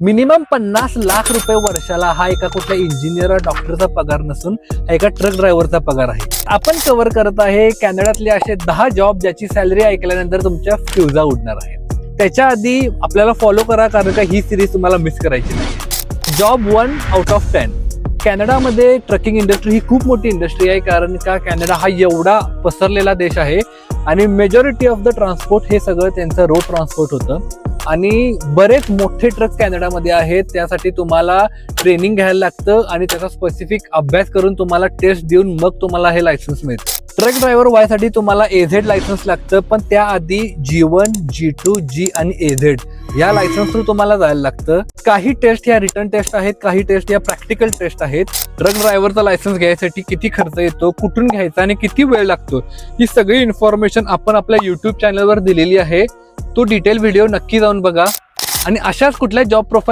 Minimum पन्नास लाख रुपये वर्षाला हा एका कुठल्या इंजिनियर डॉक्टरचा पगार नसून हा एका ट्रक ड्रायव्हरचा पगार आहे. आपण कव्हर करत आहे कॅनडातले असे दहा जॉब ज्याची सॅलरी ऐकल्यानंतर तुमच्या फ्युजा उडणार आहेत. त्याच्या आधी आपल्याला फॉलो करा कारण का ही सिरीज तुम्हाला मिस करायची नाही. Job one out of ten कॅनडामध्ये ट्रकिंग इंडस्ट्री ही खूप मोठी इंडस्ट्री आहे कारण का कॅनडा हा एवढा पसरलेला देश आहे आणि मेजॉरिटी ऑफ द ट्रान्सपोर्ट हे सगळं त्यांचं रोड ट्रान्सपोर्ट होतं. आणि बरेच मोठे ट्रक कॅनडामध्ये आहेत. त्यासाठी तुम्हाला ट्रेनिंग घ्यायला लागतं आणि त्याचा स्पेसिफिक अभ्यास करून तुम्हाला टेस्ट देऊन मग तुम्हाला हे लायसन्स मिळतं. ट्रक ड्रायव्हर व्हायसाठी तुम्हाला एझेड लायसन्स लागतं पण त्याआधी जी वन जी टू जी आणि एझेड या लायसन्स थ्रू तुम्हाला जायला लागतं. काही टेस्ट या रिटर्न टेस्ट आहेत काही टेस्ट या प्रॅक्टिकल टेस्ट आहेत. ट्रक ड्रायव्हरचा लायसन्स घ्यायसाठी किती खर्च येतो कुठून घ्यायचा आणि किती वेळ लागतो ही सगळी इन्फॉर्मेशन आपण आपल्या युट्यूब चॅनलवर दिलेली आहे. तो डिटेल व्हिडिओ नक्की जाऊन बघा. आणि अशाच कुठल्या जॉब प्रोफाईल